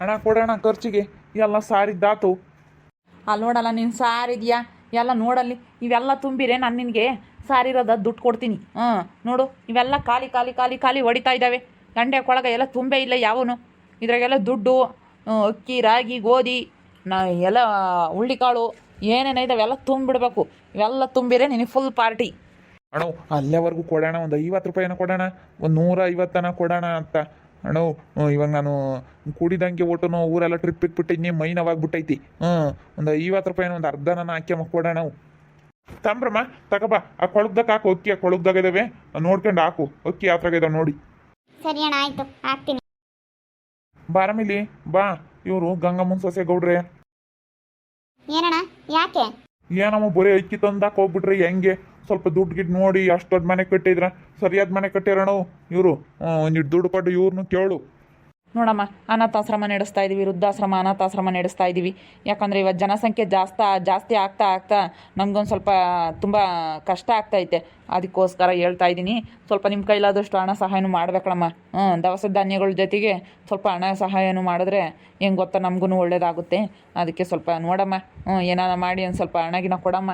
ಹಣ ಕೊಡೋಣ ಖರ್ಚಿಗೆ. ಎಲ್ಲ ಸಾರಿದ್ದಾತು ಅಲ್ಲಿ ನೋಡಲ್ಲ ನೀನು ಸಾರಿದ್ಯಾ? ಎಲ್ಲ ನೋಡಲ್ಲಿ ಇವೆಲ್ಲ ತುಂಬಿರೆ ನಾನು ನಿನಗೆ ಸಾರಿರೋದ ದುಡ್ಡು ಕೊಡ್ತೀನಿ. ಹಾಂ ನೋಡು ಇವೆಲ್ಲ ಖಾಲಿ ಖಾಲಿ ಖಾಲಿ ಖಾಲಿ ಹೊಡಿತಾ ಇದ್ದಾವೆ. ಗಂಡೆ ಕೊಳಗ ಎಲ್ಲ ತುಂಬೇ ಇಲ್ಲ ಯಾವನು. ಇದ್ರಾಗೆಲ್ಲ ದುಡ್ಡು ಅಕ್ಕಿ ರಾಗಿ ಗೋಧಿ ನಾ ಎಲ್ಲ ಹುಳ್ಳಿಕಾಳು ಏನೇನು ಇದಾವೆ ಎಲ್ಲ ತುಂಬಿಡ್ಬೇಕು. ಇವೆಲ್ಲ ತುಂಬಿರೆ ನಿನಗೆ ಫುಲ್ ಪಾರ್ಟಿ ಅಣ್ಣ ಅಲ್ಲೇವರೆಗೂ ಕೊಡೋಣ ಒಂದು ಐವತ್ತು ರೂಪಾಯಿನ ಕೊಡೋಣ ಒಂದು ನೂರ ಐವತ್ತನ ಕೊಡೋಣ ಅಂತ. ಅಣ್ಣ ಇವಾಗ ನಾನು ಕೂಡಿದಂಗೆ ಒಟ್ಟು ಊರೆಲ್ಲ ಟ್ರಿಪ್ ಇಟ್ಬಿಟ್ಟಿದ್ನಿ ಮೈ ನವಾಗ್ಬಿಟ್ಟೈತಿ ಹ್ಞೂ ಒಂದು ಐವತ್ತು ರೂಪಾಯಿ ಒಂದು ಅರ್ಧ ನಾನು ಹಾಕ್ಯಮ್ಮ ಮಕ್ಕೋಡಣ ತಂಬ್ರಮ್ಮ ತಗೋಬ ಆ ಕೊಳಗ್ದಾಗ ಹಾಕು ಅಕ್ಕಿ ಆ ಕೊಳಗ್ದಾಗ ಇದಾವೆ. ನೋಡ್ಕೊಂಡು ಹಾಕು ಅಕ್ಕಿ ಯಾತ್ರಾಗ ಇದಾವೆ ನೋಡಿ. ಸರಿ ಅಣ್ಣ ಆಯ್ತು ಹಾಕ್ತೀನಿ. ಬಾರಮಿಲಿ ಬಾ ಇವರು ಗಂಗಮ್ಮನ ಸೊಸೆ ಗೌಡ್ರೆ ಏನಣ್ಣ ಯಾಕೆ? ಏನಮ್ಮ ಬರೀ ಅಕ್ಕಿ ತಂದಾಕ ಹೋಗ್ಬಿಟ್ರಿ ಹೆಂಗೆ? ಸ್ವಲ್ಪ ದುಡ್ಡು ಗಿಡ್ ನೋಡಿ ಅಷ್ಟು ದೊಡ್ಡ ಮನೆ ಕಟ್ಟಿದ್ರ, ಸರಿಯಾದ ಮನೆ ಕಟ್ಟಿರೋಣ ಇವರು. ಒಂದಿಟ್ಟು ದುಡ್ಡು ಕೊಟ್ಟು ಇವ್ರನ್ನು ಕೇಳು. ನೋಡಮ್ಮ, ಅನಾಥಾಶ್ರಮ ನಡೆಸ್ತಾ ಇದ್ದೀವಿ ವೃದ್ಧಾಶ್ರಮ, ಅನಾಥಾಶ್ರಮ ನಡೆಸ್ತಾ ಇದ್ದೀವಿ ಯಾಕಂದ್ರೆ ಇವತ್ತು ಜನಸಂಖ್ಯೆ ಜಾಸ್ತಿ ಜಾಸ್ತಿ ಆಗ್ತಾ ಆಗ್ತಾ ನಮಗೊಂದು ಸ್ವಲ್ಪ ತುಂಬ ಕಷ್ಟ ಆಗ್ತೈತೆ. ಅದಕ್ಕೋಸ್ಕರ ಹೇಳ್ತಾ ಇದ್ದೀನಿ ಸ್ವಲ್ಪ ನಿಮ್ಮ ಕೈಲಾದಷ್ಟು ಹಣ ಸಹಾಯನೂ ಮಾಡ್ಬೇಕಳಮ್ಮ ಹ್ಞೂ ದವಸ ಧಾನ್ಯಗಳ ಜೊತೆಗೆ ಸ್ವಲ್ಪ ಹಣ ಸಹಾಯನೂ ಮಾಡಿದ್ರೆ ಹೆಂಗೆ ಗೊತ್ತಾ ನಮಗೂ ಒಳ್ಳೇದಾಗುತ್ತೆ. ಅದಕ್ಕೆ ಸ್ವಲ್ಪ ನೋಡಮ್ಮ ಹ್ಞೂ ಏನಾರ ಮಾಡಿ ಒಂದು ಸ್ವಲ್ಪ ಹಣಗಿನ ಕೊಡಮ್ಮ.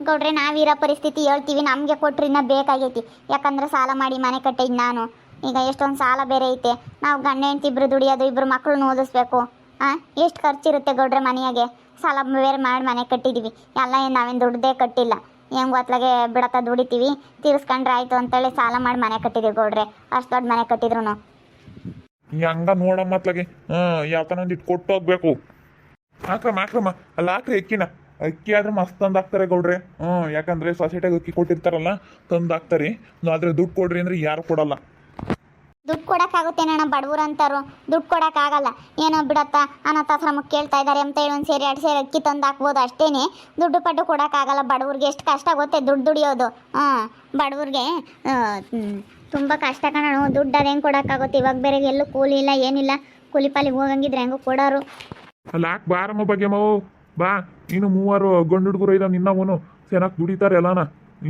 ಗೌಡ್ರೆ ನಾವಿರೋ ಪರಿಸ್ಥಿತಿ ಹೇಳ್ತೀವಿ, ನಮಗೆ ಕೊಟ್ರಿ ಇನ್ನ ಬೇಕಾಗೈತಿ. ಯಾಕಂದ್ರೆ ಸಾಲ ಮಾಡಿ ಮನೆ ಕಟ್ಟಿದ್ ನಾನು. ಈಗ ಎಷ್ಟೊಂದು ಸಾಲ ಬೇರೆ ಐತೆ. ನಾವು ಗಂಡ ಹೆಂಡ್ತಿ ಇಬ್ಬರು ದುಡಿಯೋದು, ಇಬ್ರು ಮಕ್ಕಳನ್ನ ಓದಿಸ್ಬೇಕು. ಹಾಂ ಎಷ್ಟು ಖರ್ಚಿರುತ್ತೆ ಗೌಡ್ರೆ ಮನೆಯಾಗೆ? ಸಾಲ ಬೇರೆ ಮಾಡಿ ಮನೆ ಕಟ್ಟಿದೀವಿ. ಎಲ್ಲ ಏನು ನಾವೇನು ದುಡ್ದೇ ಕಟ್ಟಿಲ್ಲ. ಹೆಂಗ್ ಗೊತ್ತಲಾಗೆ ಬಿಡತ್ತ ದುಡಿತೀವಿ? ತೀರಿಸ್ಕೊಂಡ್ರೆ ಆಯ್ತು ಅಂತೇಳಿ ಸಾಲ ಮಾಡಿ ಮನೆ ಕಟ್ಟಿದೀವಿ ಗೌಡ್ರೆ. ಅಷ್ಟು ದೊಡ್ಡ ಮನೆ ಕಟ್ಟಿದ್ರು ಹಂಗ ನೋಡಮ್ಮ ಯಾವ ಥರ ಒಂದಿಟ್ಟು ಕೊಟ್ಟು ಹೋಗ್ಬೇಕು ಹಾಕ್ರಮ್ಮ ಹಾಕ್ರಮ್ಮ ಅಲ್ಲ, ಹಾಕ್ರಿ ಅಕ್ಕಿನ ಅಕ್ಕಿ ಆದ್ರೆ ಮಸ್ತ್ ತಂದು ಹಾಕ್ತಾರೆ ಗೌಡ್ರೆ. ಹ್ಮ್ ಯಾಕಂದ್ರೆ ಸೊಸೈಟಿಗೆ ಅಕ್ಕಿ ಕೊಟ್ಟಿರ್ತಾರಲ್ಲ ತಂದ್ ಹಾಕ್ತಾರೆ. ಆದ್ರೆ ದುಡ್ಡು ಕೊಡ್ರಿ ಅಂದ್ರೆ ಯಾರು ಕೊಡಲ್ಲ. ದುಡ್ಡು ಕೊಡೋಕ್ಕಾಗುತ್ತೇನಣ್ಣ ಬಡವರು ಅಂತಾರು. ದುಡ್ಡು ಕೊಡೋಕ್ಕಾಗಲ್ಲ. ಏನೋ ಬಿಡತ್ತ ಅನಾಥಾಶ್ರಮಕ್ಕೆ ಕೇಳ್ತಾ ಇದಾರೆ ಅಂತ ಹೇಳಿ ಒಂದು ಸೇರಿ ಎರಡು ಸೇರಿ ಅಕ್ಕಿ ತಂದು ಹಾಕ್ಬೋದು ಅಷ್ಟೇನೆ. ದುಡ್ಡು ಪಡ್ಡು ಕೊಡೋಕ್ಕಾಗಲ್ಲ ಬಡವ್ರಿಗೆ ಎಷ್ಟು ಕಷ್ಟ ಗೊತ್ತೆ ದುಡ್ಡು ದುಡಿಯೋದು. ಹಾಂ ಬಡವ್ರಿಗೆ ತುಂಬಾ ಕಷ್ಟ ಕಣಣ ದುಡ್ಡು ಅದೇನು ಕೊಡಕ್ ಕೊಡೋಕ್ಕಾಗುತ್ತೆ? ಇವಾಗ ಬೇರೆ ಎಲ್ಲೂ ಕೂಲಿ ಇಲ್ಲ ಏನಿಲ್ಲ. ಕೂಲಿ ಪಾಲಿಗೆ ಹೋಗಂಗಿದ್ರೆ ಹೆಂಗೋ ಕೊಡೋರು. ಅಲ್ಲ ಬಾರಮ್ಮ ಬಗ್ಗೆ ಮಾವು ಬಾ, ಇನ್ನು ಮೂವರು ಗಂಡು ಹುಡುಗರು ಇದಾವೆ ನಿನ್ನವನು ಚೆನ್ನಾಗಿ ದುಡಿತಾರೆ ಎಲ್ಲಾನ.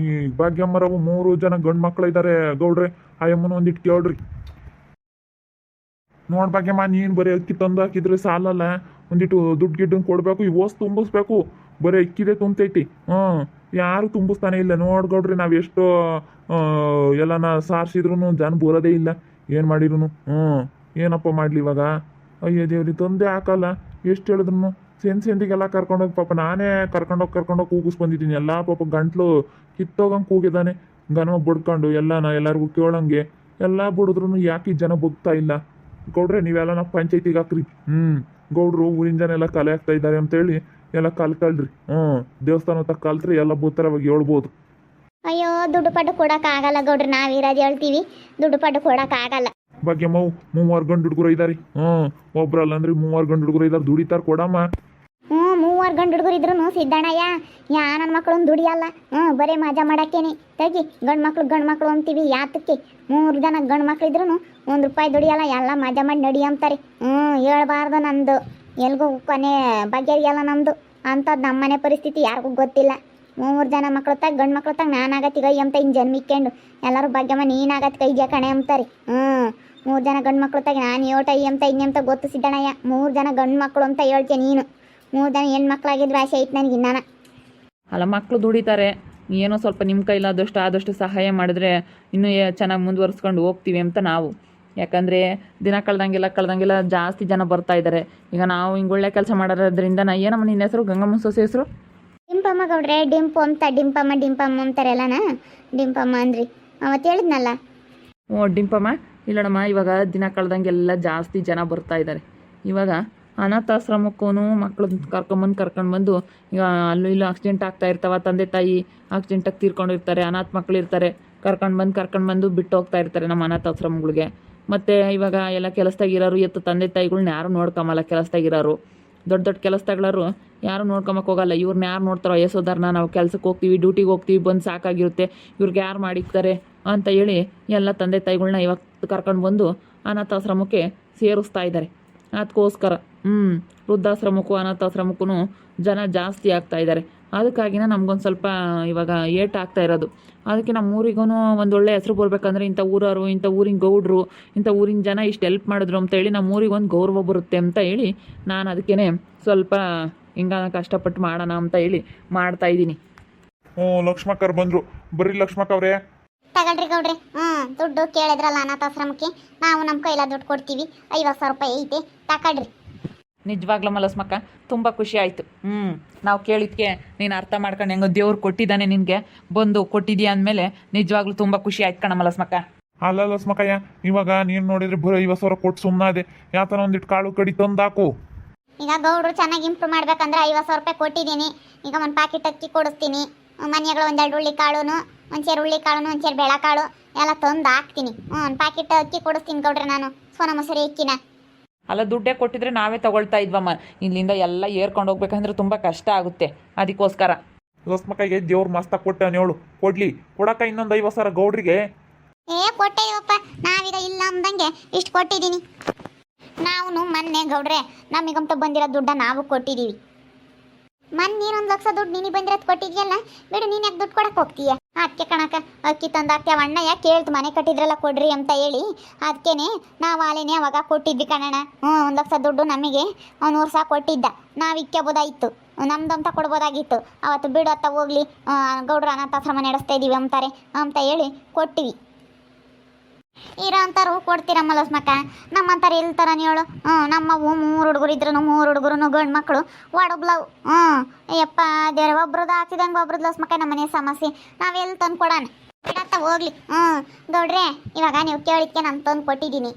ಈ ಭಾಗ್ಯಮ್ಮರವು ಮೂರು ಜನ ಗಂಡು ಮಕ್ಕಳು ಇದ್ದಾರೆ ಗೌಡ್ರಿ, ಆ ಅಮ್ಮನ ಒಂದಿಟ್ಟು ಕೇಳ್ರಿ. ನೋಡ್ ಭಾಗ್ಯಮ್ಮ, ನೀನು ಬರೀ ಅಕ್ಕಿ ತಂದು ಹಾಕಿದ್ರೆ ಸಾಲಲ್ಲ. ಒಂದಿಟ್ಟು ದುಡ್ಡು ಗಿಡ್ಡನ್ ಕೊಡಬೇಕು, ಈ ಓಸ್ ತುಂಬಿಸ್ಬೇಕು. ಬರೀ ಅಕ್ಕಿದೆ ತುಂಬ್ತೈತಿ. ಹ್ಞೂ, ಯಾರು ತುಂಬಿಸ್ತಾನೆ ಇಲ್ಲ. ನೋಡ್ ಗೌಡ್ರಿ, ನಾವು ಎಷ್ಟು ಎಲ್ಲನ ಸಾರಿಸಿದ್ರು ಜನ ಬರೋದೇ ಇಲ್ಲ. ಏನು ಮಾಡಿದ್ರು ಹ್ಞೂ, ಏನಪ್ಪ ಮಾಡ್ಲಿ ಇವಾಗ? ಅಯ್ಯೋ ದೇವ್ರಿ, ತಂದೆ ಹಾಕಲ್ಲ. ಎಷ್ಟು ಹೇಳಿದ್ರು ಸೆನ್ ಸೆಂದಿಗೆಲ್ಲ ಕರ್ಕೊಂಡೋಗಿ ಪಾಪ ನಾನೇ ಕರ್ಕೊಂಡೋಗಿ ಕರ್ಕೊಂಡೋಗಿ ಕೂಗಿಸ್ ಬಂದಿದ್ದೀನಿ. ಎಲ್ಲ ಪಾಪ ಗಂಟ್ಲು ಕಿತ್ತೋಗಂಗೆ ಕೂಗಿದ್ದಾನೆ ಗನ ಎಲ್ಲ ಎಲ್ಲನ ಎಲ್ಲರಿಗೂ ಕೇಳಂಗೆ. ಎಲ್ಲ ಬಿಡಿದ್ರು ಯಾಕೆ ಜನ ಬಗ್ತಾ ಇಲ್ಲ? ಗೌಡ್ರೆ ನೀವೆಲ್ಲ ನಾವು ಪಂಚಾಯತಿಗೆ ಹಾಕ್ರಿ. ಹ್ಞೂ ಗೌಡ್ರು ಊರಿನ ಜನ ಎಲ್ಲ ಕಲೆ ಆಗ್ತಾ ಇದ್ದಾರೆ ಅಂತೇಳಿ ಎಲ್ಲ ಕಲ್ಕಳ್ರಿ. ಹ್ಞೂ ದೇವಸ್ಥಾನ ತಕ್ಕ ಕಲ್ತ್ರಿ ಎಲ್ಲ ಭೂತರವಾಗಿ ಹೇಳ್ಬೋದು. ಅಯ್ಯೋ, ದುಡ್ಡು ಪಡ್ಡು ಕೊಡೋಕ್ಕಾಗಲ್ಲ ಗೌಡ್ರು. ನಾವು ಇರೋದು ಹೇಳ್ತೀವಿ. ದುಡ್ಡು ಪಡ್ಡು ಕೊಡೋಕ್ಕಾಗಲ್ಲ. ಮೌ ಮೂವರು ಗಂಡು ಹುಡುಗರು ಇದಾರೆ. ಹ್ಞೂ, ಒಬ್ರಲ್ಲ ಅಂದ್ರೆ ಮೂವರು ಗಂಡು ಹುಡುಗರು ಇದಾರೆ, ದುಡಿತಾರ ಕೊಡಮ್ಮ. ಹ್ಮ್ ಮೂವರು ಗಂಡು ಹುಡುಗರು ಇದ್ರು ಸಿದ್ದಣ್ಣಯ್ಯ, ಯಾ ನನ್ನ ಮಕ್ಕಳು ದುಡಿಯಲ್ಲ. ಹ್ಮ್ ಬರೀ ಮಜಾ ಮಾಡಕ್ಕೇನೆ. ತಗಿ, ಗಂಡು ಮಕ್ಳು ಗಂಡು ಮಕ್ಳು ಅಂತೀವಿ, ಯಾತಕ್ಕೆ? ಮೂರು ಜನ ಗಂಡು ಮಕ್ಳು ಇದ್ರು ಒಂದು ರೂಪಾಯಿ ದುಡಿಯಲ್ಲ, ಎಲ್ಲ ಮಜಾ ಮಾಡಿ ನಡಿ ಅಂತಾರೆ. ಹ್ಮ್ ಹೇಳ್ಬಾರ್ದು ನಂದು. ಎಲ್ಗೂ ಕೊನೆ ಬಗೆಹರಿಯಲ್ಲ ನಮ್ಮದು ಅಂಥದ್ದು ನಮ್ಮ ಮನೆ ಪರಿಸ್ಥಿತಿ ಯಾರಿಗೂ ಗೊತ್ತಿಲ್ಲ. ಮೂರು ಜನ ಮಕ್ಳು ತಾಗ, ಗಂಡು ಮಕ್ಳು ತಾಗ ನಾನಾಗತ್ತಿ ಕೈ ಅಂತ ಹಿಂಗೆ ಜನ್ಮಿಕ್ಕೊಂಡು ಎಲ್ಲರೂ ಭಾಗ್ಯಮ್ಮ ನೀನಾಗತ್ತೆ ಕೈಗೆ ಕಣೆ ಅಂತಾರೆ ಹ್ಞೂ ಮೂರು ಜನ ಗಂಡು ಮಕ್ಳು ತಾಗ, ನಾನು ಏಟ ಇನ್ನೆ ಅಂತ ಗೊತ್ತು ಸಿದ್ದಣ್ಣಯ್ಯ. ಮೂರು ಜನ ಗಂಡು ಮಕ್ಕಳು ಅಂತ ಹೇಳ್ತೀನಿ ನೀನು. ಮೂರು ಜನ ಹೆಣ್ಮಕ್ಳಾಗಿದ್ರೆ ಆಸೆ ಐತೆ ನನಗೆ ಇನ್ನಾನ. ಅಲ್ಲ ಮಕ್ಕಳು ದುಡಿತಾರೆ. ಏನೋ ಸ್ವಲ್ಪ ನಿಮ್ಮ ಕೈಲಾದಷ್ಟು ಆದಷ್ಟು ಸಹಾಯ ಮಾಡಿದ್ರೆ ಇನ್ನೂ ಚೆನ್ನಾಗಿ ಮುಂದುವರ್ಸ್ಕೊಂಡು ಹೋಗ್ತೀವಿ ಅಂತ ನಾವು. ಯಾಕಂದರೆ ದಿನ ಕಳ್ದಂಗೆಲ್ಲ ಕಳ್ದಂಗೆಲ್ಲ ಜಾಸ್ತಿ ಜನ ಬರ್ತಾ ಇದ್ದಾರೆ ಈಗ ನಾವು ಹಿಂಗೆ ಒಳ್ಳೆ ಕೆಲಸ ಮಾಡೋದ್ರಿಂದ ನಾ ಏನಮ್ಮ ನಿನ್ನ ಹೆಸರು, ಗಂಗಮ್ಮ ಸೊಸೆ ಹೆಸರು? ಡಿಂಪಮ್ಮ ಗೌಡ್ರೆ, ಡಿಂಪು ಅಂತ, ಡಿಂಪಮ್ಮ ಡಿಂಪಮ್ಮ ಅಂತಾರಲ್ಲನ ಡಿಂಪಮ್ಮ ಅಂದ್ರಿ. ಅವತ್ತು ಹೇಳಿದ್ನಲ್ಲ? ಓ, ಡಿಂಪಮ್ಮ ಇಲ್ಲಡಮ್ಮ ಇವಾಗ ದಿನ ಕಳ್ದಂಗೆಲ್ಲ ಜಾಸ್ತಿ ಜನ ಬರ್ತಾ ಇದ್ದಾರೆ ಇವಾಗ ಅನಾಥಾಶ್ರಮಕ್ಕೂ ಮಕ್ಕಳು ಕರ್ಕೊಂಬಂದು, ಕರ್ಕೊಂಡು ಬಂದು ಈಗ ಅಲ್ಲೂ ಇಲ್ಲೂ ಆಕ್ಸಿಡೆಂಟ್ ಆಗ್ತಾ ಇರ್ತಾವ, ತಂದೆ ತಾಯಿ ಆಕ್ಸಿಡೆಂಟಾಗಿ ತೀರ್ಕೊಂಡಿರ್ತಾರೆ, ಅನಾಥ ಮಕ್ಳು ಇರ್ತಾರೆ, ಕರ್ಕೊಂಡು ಬಂದು ಕರ್ಕೊಂಡು ಬಂದು ಬಿಟ್ಟು ಹೋಗ್ತಾ ಇರ್ತಾರೆ ನಮ್ಮ ಅನಾಥಾಶ್ರಮಗಳಿಗೆ. ಮತ್ತು ಇವಾಗ ಎಲ್ಲ ಕೆಲಸದಾಗಿರೋರು ಎತ್ತು ತಂದೆ ತಾಯಿಗಳ್ನ ಯಾರು ನೋಡ್ಕೊಂಬಲ್ಲ ಕೆಲಸದಾಗಿರೋರು ದೊಡ್ಡ ದೊಡ್ಡ ಕೆಲಸದಾಗಳರು ಯಾರು ನೋಡ್ಕೊಂಬಕ್ಕೆ ಹೋಗಲ್ಲ. ಇವ್ರನ್ನ ಯಾರು ನೋಡ್ತಾರೋ ಯಶೋಧರ್ನ ನಾವು ಕೆಲ್ಸಕ್ಕೆ ಹೋಗ್ತೀವಿ, ಡ್ಯೂಟಿಗೆ ಹೋಗ್ತೀವಿ, ಬಂದು ಸಾಕಾಗಿರುತ್ತೆ. ಇವ್ರಿಗೆ ಯಾರು ಮಾಡಿಕ್ತಾರೆ ಅಂತ ಹೇಳಿ ಎಲ್ಲ ತಂದೆ ತಾಯಿಗಳನ್ನ ಇವತ್ತು ಕರ್ಕೊಂಡು ಬಂದು ಅನಾಥಾಶ್ರಮಕ್ಕೆ ಸೇರಿಸ್ತಾ ಇದ್ದಾರೆ ಅದಕ್ಕೋಸ್ಕರ ಹ್ಞೂ ವೃದ್ಧಾಶ್ರಮಕ್ಕೂ ಅನಾಥಾಶ್ರಮಕ್ಕೂ ಜನ ಜಾಸ್ತಿ ಆಗ್ತಾ ಇದ್ದಾರೆ ಅದಕ್ಕಾಗಿನ ನಮ್ಗೊಂದು ಸ್ವಲ್ಪ ಇವಾಗ ಏಟ್ ಆಗ್ತಾ ಇರೋದು. ಅದಕ್ಕೆ ನಮ್ಮ ಊರಿಗೂ ಒಳ್ಳೆ ಹೆಸರು ಬರಬೇಕಂದ್ರೆ ಇಂಥ ಊರವರು ಇಂಥ ಊರಿನ ಗೌಡ್ರು ಇಂಥ ಊರಿನ ಜನ ಇಷ್ಟು ಹೆಲ್ಪ್ ಮಾಡಿದ್ರು ಅಂತ ಹೇಳಿ ನಮ್ಮ ಊರಿಗೆ ಒಂದು ಗೌರವ ಬರುತ್ತೆ ಅಂತ ಹೇಳಿ ನಾನು ಅದಕ್ಕೇ ಸ್ವಲ್ಪ ಹಿಂಗಾನ ಕಷ್ಟಪಟ್ಟು ಮಾಡೋಣ ಅಂತ ಹೇಳಿ ಮಾಡ್ತಾ ಇದ್ದೀನಿ. ಹ್ಞೂ ಲಕ್ಷ್ಮಕ್ಕರ್ ಬಂದರು. ಬರ್ರಿ ಲಕ್ಷ್ಮಕ್ಕ ಅವರೇ. ತಗೊಳ್ರಿ ಗೌಡ್ರಿ. ಹ್ಞೂ ದುಡ್ಡು ಕೇಳಿದ್ರಲ್ಲ ಅನಾಥಾಶ್ರಮಕ್ಕೆ ನಾವು ನಮ್ಮ ಕೈಲ ದುಡ್ಡು ಕೊಡ್ತೀವಿ. ಐವತ್ತು ಸಾವಿರ ರೂಪಾಯಿ ಐತೆ ತಗೊಳ್ರಿ ನಿಜವಾಗ್ಲೂ ಮಲಸ್ಮಕ್ಕ ತುಂಬ ಖುಷಿ ಆಯಿತು. ಹ್ಞೂ ನಾವು ಕೇಳಿದ್ಕೆ ನೀನು ಅರ್ಥ ಮಾಡ್ಕೊಂಡು ಹೆಂಗೋ ದೇವ್ರು ಕೊಟ್ಟಿದ್ದಾನೆ ನಿನಗೆ ಬಂದು ಕೊಟ್ಟಿದ್ಯಾ ಅಂದಮೇಲೆ ನಿಜವಾಗ್ಲೂ ತುಂಬ ಖುಷಿ ಆಯ್ತು ಕಣ ಮಲಸ್ಮಕ್ಕ. ಅಲ್ಲ ಲಸ್ಮಕ್ಕಯ್ಯ ಇವಾಗ ನೀನು ನೋಡಿದ್ರೆ ಬರೋ ಐವತ್ತು ಸಾವಿರ ಕೊಟ್ಟು ಸುಮ್ಮನಾದೆ ಯಾತನ ಒಂದಿಟ್ಟು ಕಾಳು ಕಡಿ ತಂದಾಕು. ಈಗ ಗೌಡ್ರು ಚೆನ್ನಾಗಿ ಇಂಪ್ರೂವ್ ಮಾಡ್ಬೇಕಂದ್ರೆ ಐವತ್ತು ಸಾವಿರ ರೂಪಾಯಿ ಕೊಟ್ಟಿದ್ದೀನಿ. ಈಗ ಒಂದು ಪ್ಯಾಕೆಟ್ ಅಕ್ಕಿ ಕೊಡಿಸ್ತೀನಿ. ಮನೆಗಳು ಒಂದೆರಡು ಹುಳ್ಳಿ ಕಾಳುನು ಒಂಚೇರು ಹುಳ್ಳಿ ಕಾಳುನು ಒಂಚೇರು ಬೇಳೆಕಾಳು ಎಲ್ಲ ತಂದು ಹಾಕ್ತೀನಿ. ಹ್ಞೂ ಒಂದು ಪ್ಯಾಕೆಟ್ ಅಕ್ಕಿ ಕೊಡಿಸ್ತೀನಿ ಗೌಡ್ರೆ ನಾನು. ಸೋನಾ ಮೊಸರಿ ಅಕ್ಕಿನ ಅಲ್ಲ ದುಡ್ಡೇ ಕೊಟ್ಟಿದ್ರೆ ನಾವೇ ತಗೊಳ್ತಾ ಇದ್ವಮ್ಮ. ಇಲ್ಲಿಂದ ಎಲ್ಲ ಏರ್ಕೊಂಡು ಹೋಗ್ಬೇಕಂದ್ರೆ ತುಂಬ ಕಷ್ಟ ಆಗುತ್ತೆ. ಅದಕ್ಕೋಸ್ಕರ. ಲಕ್ಷ್ಮಕ್ಕಯ್ಯಗೆ ದೇವ್ರು ಮಸ್ತ ಕೊಟ್ಟ ಹೇಳು. ಕೊಡ್ಲಿ. ಕೊಡಕ ಇನ್ನೊಂದು ಐವತ್ತು ಸಾವಿರ ಗೌಡ್ರಿಗೆ. ಏ ಕೊಟ್ಟೇವಪ್ಪ ನಾವೀಗ ಇಲ್ಲ ಅಂದಂಗೆ ಇಷ್ಟು ಕೊಟ್ಟಿದ್ದೀನಿ ನಾವು ಮೊನ್ನೆ ಗೌಡ್ರೆ ನಮಗಂತ ಬಂದಿರೋ ದುಡ್ಡ ನಾವು ಕೊಟ್ಟಿದ್ದೀವಿ ಮೊನ್ನೆ ನೀನೊಂದು ಲಕ್ಷ ದುಡ್ಡು ನೀನು ಬಂದಿರೋದು ಕೊಟ್ಟಿದ್ಯಲ್ಲ? ಬಿಡು ನೀನು ಯಾಕೆ ದುಡ್ಡು ಕೊಡಕ್ಕೆ ಹೋಗ್ತೀಯ? ಅದಕ್ಕೆ ಕಣಕ ಅಕ್ಕಿ ತಂದು ಅಣ್ಣಯ್ಯ ಕೇಳ್ತು, ಮನೆ ಕಟ್ಟಿದ್ರಲ್ಲ ಕೊಡ್ರಿ ಅಂತ ಹೇಳಿ. ಅದಕ್ಕೇನೆ ನಾವು ಆಲೇನೆ ಅವಾಗ ಕೊಟ್ಟಿದ್ವಿ ಕಣಣ್ಣ. ಹ್ಞೂ ಒಂದು ಲಕ್ಷ ದುಡ್ಡು ನಮಗೆ. ನೂರು ಸಾವಿರ ಕೊಟ್ಟಿದ್ದ. ನಾವು ಇಕ್ಕೋಬೋದಾಯಿತು ನಮ್ದು ಅಂತ ಕೊಡ್ಬೋದಾಗಿತ್ತು. ಅವತ್ತು ಬಿಡು ಅತ್ತ ಹೋಗ್ಲಿ. ಗೌಡ್ರು ಅನಾಥಾಶ್ರಮ ನಡೆಸ್ತಾ ಇದ್ದೀವಿ ಅಂತಾರೆ ಅಂತ ಹೇಳಿ ಕೊಟ್ಟಿವಿ. ಇರೋ ಅಂತಾರು ಕೊಡ್ತೀರ ಮಲಸ್ಮಕ್ಕ ನಮ್ಮಂತಾರ ನೀ ಹೇಳು? ಹ್ಞೂ ನಮ್ಮವು ಮೂರು ಹುಡುಗರು ಇದ್ರು ಮೂರು ಹುಡುಗರು ಗಂಡು ಮಕ್ಕಳು ಒಡಬ್ಲವು ಹ್ಞೂ ಯಪ್ಪ, ದೇವ್ರ ಒಬ್ರದ್ದು ಹಾಕಿದಂಗೆ ಒಬ್ರದ್ದು ಲಸ್ಮಕ್ಕ ನಮ್ಮ ಮನೆ ಸಮಸ್ಯೆ. ನಾವೆಲ್ಲಿ ತಂದು ಕೊಡೋಣ ಬಿಡತ್ತ ಹೋಗ್ಲಿ. ಹ್ಞೂ ದೊಡ್ರೆ ಇವಾಗ ನೀವು ಕೇಳಿಕ್ಕೆ ನಾನು ತಂದು ಕೊಟ್ಟಿದ್ದೀನಿ.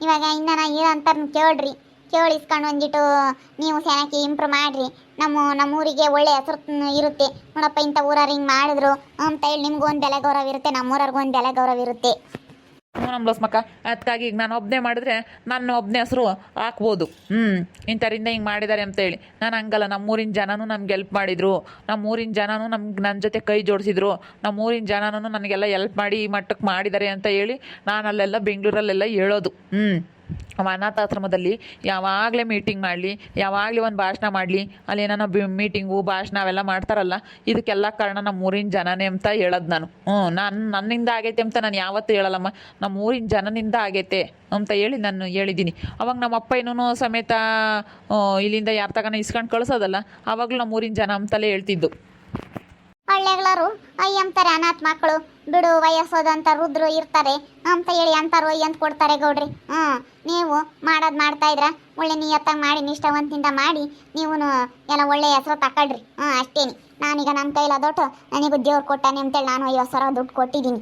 ಇವಾಗ ಇನ್ನ ನಾ ಇರೋ ಕೇಳ್ರಿ. ಕೇಳಿಸ್ಕೊಂಡು ಒಂದಿಟ್ಟು ನೀವು ಸೆನಕ್ಕೆ ಇಂಪ್ರೂವ್ ಮಾಡಿರಿ. ನಮ್ಮ ನಮ್ಮೂರಿಗೆ ಒಳ್ಳೆ ಹೆಸರು ಇರುತ್ತೆ. ನೋಡಪ್ಪ, ಇಂಥ ಊರವ್ರು ಹಿಂಗೆ ಮಾಡಿದ್ರು. ಅಂತ ಹೇಳಿ ನಿಮ್ಗೊಂದು ಬೆಲೆ ಗೌರವ ಇರುತ್ತೆ ನಮ್ಮೂರವ್ರಿಗೂ ಒಂದು ಬೆಲೆ ಗೌರವ ಇರುತ್ತೆ. ಹ್ಞೂ ನಮ್ಮ ಲಸ್ಮಕ್ಕ ಅದಕ್ಕಾಗಿ ಈಗ ನಾನು ಒಬ್ಬನೇ ಮಾಡಿದ್ರೆ ನನ್ನ ಒಬ್ಬನೇ ಹೆಸರು ಹಾಕ್ಬೋದು. ಹ್ಞೂ ಇಂಥರಿಂದ ಹಿಂಗೆ ಮಾಡಿದ್ದಾರೆ ಅಂತ ಹೇಳಿ. ನಾನು ಹಂಗಲ್ಲ, ನಮ್ಮೂರಿನ ಜನನೂ ನಮ್ಗೆ ಎಲ್ಪ್ ಮಾಡಿದರು. ನಮ್ಮೂರಿನ ಜನನೂ ನಮ್ಗೆ ನನ್ನ ಜೊತೆ ಕೈ ಜೋಡಿಸಿದ್ರು. ನಮ್ಮೂರಿನ ಜನನೂ ನನಗೆಲ್ಲ ಎಲ್ಪ್ ಮಾಡಿ ಈ ಮಟ್ಟಕ್ಕೆ ಮಾಡಿದ್ದಾರೆ ಅಂತ ಹೇಳಿ ನಾನು ಅಲ್ಲೆಲ್ಲ ಬೆಂಗಳೂರಲ್ಲೆಲ್ಲ ಹೇಳೋದು. ಹ್ಞೂ ಅನಾಥಾಶ್ರಮದಲ್ಲಿ ಯಾವಾಗಲೇ ಮೀಟಿಂಗ್ ಮಾಡಲಿ, ಯಾವಾಗಲೇ ಒಂದು ಭಾಷಣ ಮಾಡಲಿ, ಅಲ್ಲಿ ಏನಾನ ಬಿ ಮೀಟಿಂಗು ಭಾಷಣ ಅವೆಲ್ಲ ಮಾಡ್ತಾರಲ್ಲ, ಇದಕ್ಕೆಲ್ಲ ಕಾರಣ ನಮ್ಮ ಊರಿನ ಜನನೇ ಅಂತ ಹೇಳೋದು ನಾನು. ಹ್ಞೂ ನಾನು ನನ್ನಿಂದ ಆಗೈತೆ ಅಂತ ನಾನು ಯಾವತ್ತೂ ಹೇಳಲ್ಲಮ್ಮ. ನಮ್ಮ ಊರಿನ ಜನನಿಂದ ಆಗೈತೆ ಅಂತ ಹೇಳಿ ನಾನು ಹೇಳಿದ್ದೀನಿ ಅವಾಗ ನಮ್ಮ ಅಪ್ಪ ಏನೂ ಸಮೇತ ಇಲ್ಲಿಂದ ಯಾರ ತಗನ ಇಸ್ಕೊಂಡು ಕಳ್ಸೋದಲ್ಲ, ಅವಾಗಲೂ ನಮ್ಮ ಊರಿನ ಜನ ಅಂತಲೇ ಹೇಳ್ತಿದ್ದು. ಹಳ್ಳಿಗಳರು ಅಯ್ಯಂತಾರೆ ಅನಾಥ ಮಕ್ಕಳು ಬಿಡು ವಯಸ್ಸೋದಂತ ರುದ್ರು ಇರ್ತಾರೆ. ಅಂತ ಹೇಳಿ ಅಂತಾರೋ ಅಂತ ಕೊಡ್ತಾರೆ ಗೌಡ್ರಿ. ಹ್ಞೂ ನೀವು ಮಾಡೋದು ಮಾಡ್ತಾ ಇದ್ರ. ಒಳ್ಳೆ ನಿಯತ್ತಾಗಿ ಮಾಡಿ ನಿಷ್ಠಾವಂತಿಂದ ಮಾಡಿ ನೀವು ಎಲ್ಲ ಒಳ್ಳೆ ಹೆಸರು ತಕೊಳ್ರಿ. ಹ್ಞೂ ಅಷ್ಟೇನಿ. ನಾನೀಗ ನನ್ನ ಕೈಲಾದೊಟ್ಟು ನನಗೂ ದೇವ್ರು ಕೊಟ್ಟಾನೆ ಅಂತೇಳಿ ನಾನು ಐವತ್ತು ಸಾವಿರ ದುಡ್ಡು ಕೊಟ್ಟಿದ್ದೀನಿ.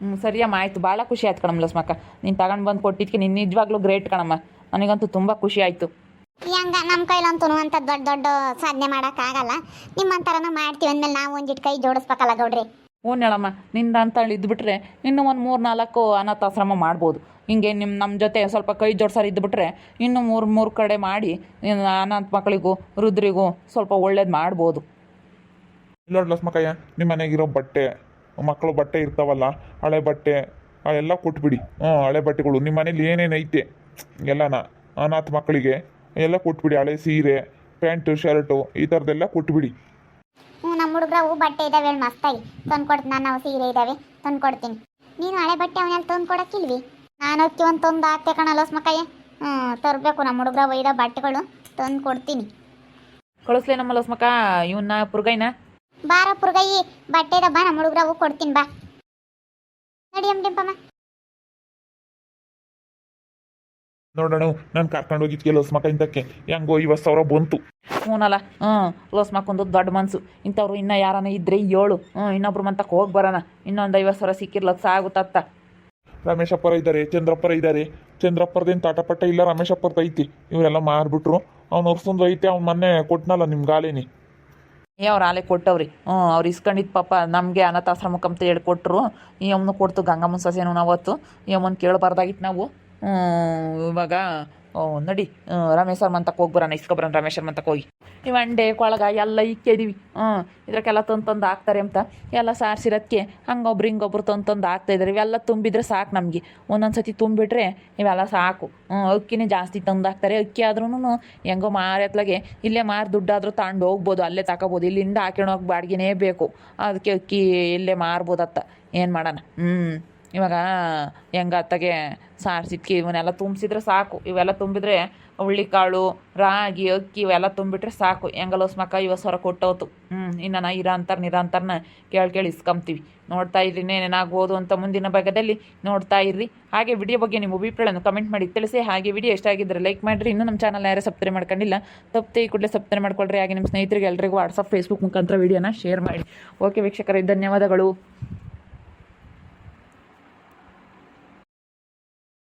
ಹ್ಞೂ ಸರಿಯಮ್ಮ ಆಯಿತು. ಭಾಳ ಖುಷಿ ಆಯ್ತು ಕಣಮ್ಮ ಲಸ್ಮಕ್ಕ ನೀನು ತಗೊಂಡು ಬಂದು ಕೊಟ್ಟಿದ್ದಕ್ಕೆ ನೀನು ನಿಜವಾಗ್ಲೂ ಗ್ರೇಟ್ ಕಣಮ್ಮ. ನನಗಂತೂ ತುಂಬ ಖುಷಿ ಆಯಿತು. ಹಂಗ ನಮ್ಮ ಕೈಲಂತೂ ಅಂತ ದೊಡ್ಡ ದೊಡ್ಡ ಸಾಧನೆ ಮಾಡೋಕ್ಕಾಗಲ್ಲ ನಿಮ್ಮಂಥರನ ಮಾಡ್ತೀವಿ ಅಂದಮೇಲೆ ನಾವು ಒಂದಿಟ್ಟು ಕೈ ಜೋಡಿಸ್ಬೇಕಲ್ಲ ಗೌಡ್ರಿ. ಹೇಳಮ್ಮ ನಿಂದ ಅಂತೇಳಿ ಇದ್ಬಿಟ್ರೆ ಇನ್ನು ಒಂದು ಮೂರು ನಾಲ್ಕು ಅನಾಥಾಶ್ರಮ ಮಾಡ್ಬೋದು. ಹಿಂಗೆ ನಿಮ್ಮ ನಮ್ಮ ಜೊತೆ ಸ್ವಲ್ಪ ಕೈ ಜೋಡ್ಸಾರು ಇದ್ಬಿಟ್ರೆ ಇನ್ನು ಮೂರು ಮೂರು ಕಡೆ ಮಾಡಿ ಅನಾಥ ಮಕ್ಕಳಿಗೂ ರುದ್ರಿಗೂ ಸ್ವಲ್ಪ ಒಳ್ಳೇದು ಮಾಡ್ಬೋದು. ಇಲ್ಲ ಲಸ್ಮಕಯ್ಯ ನಿಮ್ಮ ಮನೆಗಿರೋ ಬಟ್ಟೆ ಮಕ್ಕಳು ಬಟ್ಟೆ ಇರ್ತಾವಲ್ಲ, ಹಳೆ ಬಟ್ಟೆ ಎಲ್ಲ ಕೊಟ್ಬಿಡಿ. ಹ್ಞೂ ಹಳೆ ಬಟ್ಟೆಗಳು ನಿಮ್ಮ ಮನೇಲಿ ಏನೇನು ಐತೆ? ಎಲ್ಲನ, ಅನಾಥ ಮಕ್ಕಳಿಗೆ ಎಲ್ಲ ಕೊಟ್ಬಿಡಿ, ಹಳೆ ಸೀರೆ, ಪ್ಯಾಂಟು, ಶರ್ಟು, ಈ ಥರದ್ದೆಲ್ಲ ಕೊಟ್ಬಿಡಿ. ಹುಡುಗ್ರವು ಬಟ್ಟೆ ಇದಾವೆ ಹೇಳಿ ಮಸ್ತಾಗಿ. ತಂದು ಕೊಡ್ತೀನಿ ನಾನು ಅವು ಸೀರೆ ಇದಾವೆ ತಂದ್ಕೊಡ್ತೀನಿ ನೀನು ಹಳೆ ಬಟ್ಟೆ ಅವನಲ್ಲಿ ತಂದು ಕೊಡಕ್ಕಿಲ್ವಿ? ನಾನು ಅಕ್ಕಿ ಒಂದು ತಂದು ಹಾಕ್ತೆ ಕಣಲ್ಲ ಸ್ಮಕ್ಕಯ್ಯ ಹ್ಞೂ ತರಬೇಕು ನಮ್ಮ ಹುಡುಗ್ರ ಒಯ್ದ ಬಟ್ಟೆಗಳು ತಂದು ಕೊಡ್ತೀನಿ. ಕಳಿಸ್ಲೇ ನಮ್ಮ ಲಸ್ಮಕ್ಕ ಇವನ್ನ ಪುರ್ಗೈನ? ಬಾರ ಬಟ್ಟೆ ಬಟ್ಟೆದ ಬಾ ನಮ್ಮ ಹುಡುಗ್ರವು ಕೊಡ್ತೀನಿ ಬಾ. ನಡಿ ಡಿಂಪಮ್ಮ ನೋಡೋಣ ನಾನು ಕರ್ಕೊಂಡು ಹೋಗಿದ್ಕೆ ಲಸ್ಮಕ್ಕ ಇಂದಕ್ಕೆ ಹೆಂಗೋ ಇವತ್ತು ಸಾವಿರ ಬಂತು. ಹ್ಞೂನಲ್ಲ ಹ್ಞೂ ಲೋಸ್ಮಕ್ಕೊಂದು ದೊಡ್ಡ ಮನಸ್ಸು ಇಂಥವ್ರು ಇನ್ನೂ ಯಾರನ್ನ ಇದ್ರೆ ಏಳು. ಹ್ಞೂ ಇನ್ನೊಬ್ರು ಮಂತಕ್ಕೆ ಹೋಗಿ ಬರೋಣ. ಇನ್ನೊಂದು ಐವತ್ತು ಸಾವಿರ ಸಿಕ್ಕಿರ್ಲಕ್ಕೆ ಸಾಗುತ್ತತ್ತ ರಮೇಶಪ್ಪರ ಇದ್ದಾರೆ ಚಂದ್ರಪ್ಪರ ಇದ್ದಾರೆ ಚಂದ್ರಪ್ಪರದೇನು ತಾಟಪಟ್ಟ ಇಲ್ಲ ರಮೇಶಪ್ಪರ್ದು ಐತಿ. ಇವರೆಲ್ಲ ಮಾರ್ಬಿಟ್ರು. ಅವ್ನು ಒರ್ಸೊಂದು ಐತೆ ಅವ್ನು ಮೊನ್ನೆ ಕೊಟ್ನಲ್ಲ ನಿಮ್ಮ ಗಾಲೇನಿ. ಏ ಅವ್ರು ಆಲೆ ಕೊಟ್ಟವ್ರಿ. ಹ್ಞೂ ಅವ್ರು ಇಸ್ಕೊಂಡಿದ್ದು ಪಾಪ ನಮಗೆ ಅನಾಥಾಶ್ರಮಕ್ಕಂತ ಅಂತ ಹೇಳಿ ಕೊಟ್ಟರು ಈ ಅಮ್ಮನು ಕೊಡ್ತು ಗಂಗಮ್ಮನ ಸೊಸೆನೂ ನಾವತ್ತು. ಈ ಅಮ್ಮನ ಕೇಳಬಾರ್ದಾಗಿತ್ತು ನಾವು. ಇವಾಗ ನಡಿ ರಮೇಶ್ವರ ಮಂತಕ್ಕೆ ಹೋಗಿ ಬರೋಣ ಇಸ್ಕೊಬರೋಣ ರಮೇಶ್ ಸರ್ ಮಂತಕ್ಕೆ ಹೋಗಿ. ನೀವು ಅಂಡೆ ಕೊಳಗ ಎಲ್ಲ ಇಕ್ಕಿದೀವಿ. ಹ್ಞೂ ಇದ್ರಕ್ಕೆಲ್ಲ ತಂದು ತಂದು ಹಾಕ್ತಾರೆ ಅಂತ. ಎಲ್ಲ ಸಾರಿಸಿರೋದಕ್ಕೆ ಹಂಗೊಬ್ರು ಹಿಂಗೊಬ್ರು ತಂದು ತಂದು ಹಾಕ್ತಾಯಿದ್ದಾರೆ ಇವೆಲ್ಲ ತುಂಬಿದ್ರೆ ಸಾಕು ನಮಗೆ. ಒಂದೊಂದು ಸತಿ ತುಂಬಿಟ್ರೆ ಇವೆಲ್ಲ ಸಾಕು. ಹ್ಞೂ ಅಕ್ಕಿನೇ ಜಾಸ್ತಿ ತಂದು ಹಾಕ್ತಾರೆ. ಅಕ್ಕಿ ಆದ್ರೂ ಹೆಂಗೋ ಮಾರತ್ಲಾಗೆ ಇಲ್ಲೇ ಮಾರಿ ದುಡ್ಡಾದರೂ ತಗೊಂಡು ಹೋಗ್ಬೋದು, ಅಲ್ಲೇ ತಗೋಬೋದು ಇಲ್ಲಿಂದ ಹಾಕೊಂಡು ಹೋಗಿ ಬಾಡಿಗೆನೇ ಬೇಕು. ಅದಕ್ಕೆ ಅಕ್ಕಿ ಇಲ್ಲೇ ಮಾರ್ಬೋದತ್ತ. ಏನು ಮಾಡೋಣ? ಹ್ಞೂ ಇವಾಗ ಹೆಂಗ ಅತ್ತಗೆ ಸಾರ್ಸಿದ್ಕೆ ಇವನ್ನೆಲ್ಲ ತುಂಬಿಸಿದ್ರೆ ಸಾಕು. ಇವೆಲ್ಲ ತುಂಬಿದ್ರೆ ಹುಳ್ಳಿಕಾಳು ರಾಗಿ, ಅಕ್ಕಿ ಇವೆಲ್ಲ ತುಂಬಿಟ್ರೆ ಸಾಕು. ಹೆಂಗಲೋಸ್ ಮಕ್ಕ ಇವ ಸ್ವರ ಕೊಟ್ಟೋತು. ಹ್ಞೂ ಇನ್ನು ನಾ ಇರ ಅಂತಾರ ನಿರ ಅಂತಾರನ್ನ ಕೇಳಿ ಕೇಳಿ ಇಸ್ಕೊಂತೀವಿ ನೋಡ್ತಾ ಇರ್ರಿ ಏನೇನಾಗ್ಬೋದು ಅಂತ ಮುಂದಿನ ಭಾಗದಲ್ಲಿ ನೋಡ್ತಾ ಇರ್ರಿ. ಹಾಗೆ ವಿಡಿಯೋ ಬಗ್ಗೆ ನಿಮ್ಮ ಅಭಿಪ್ರಾಯವನ್ನು ಕಮೆಂಟ್ ಮಾಡಿ ತಿಳಿಸಿ. ಹಾಗೆ ವಿಡಿಯೋ ಇಷ್ಟ ಲೈಕ್ ಮಾಡಿರಿ. ಇನ್ನೂ ನಮ್ಮ ಚಾನಲ್ ಯಾರೇ ಸಬ್ಸ್ಕ್ರೈಬ್ ಮಾಡ್ಕೊಂಡಿಲ್ಲ ತಪ್ಪು ಈ ಕೂಡಲೇ ಸಬ್ಸ್ಕ್ರೈಬ್ ಮಾಡ್ಕೊಳ್ರಿ. ಹಾಗೆ ನಿಮ್ಮ ಸ್ನೇಹಿತರಿಗೆ ಎಲ್ಲರಿಗೂ ವಾಟ್ಸಪ್ ಫೇಸ್ಬುಕ್ ಮುಖಾಂತರ ವಿಡಿಯೋನ ಶೇರ್ ಮಾಡಿ. ಓಕೆ, ವೀಕ್ಷಕರೇ, ಧನ್ಯವಾದಗಳು.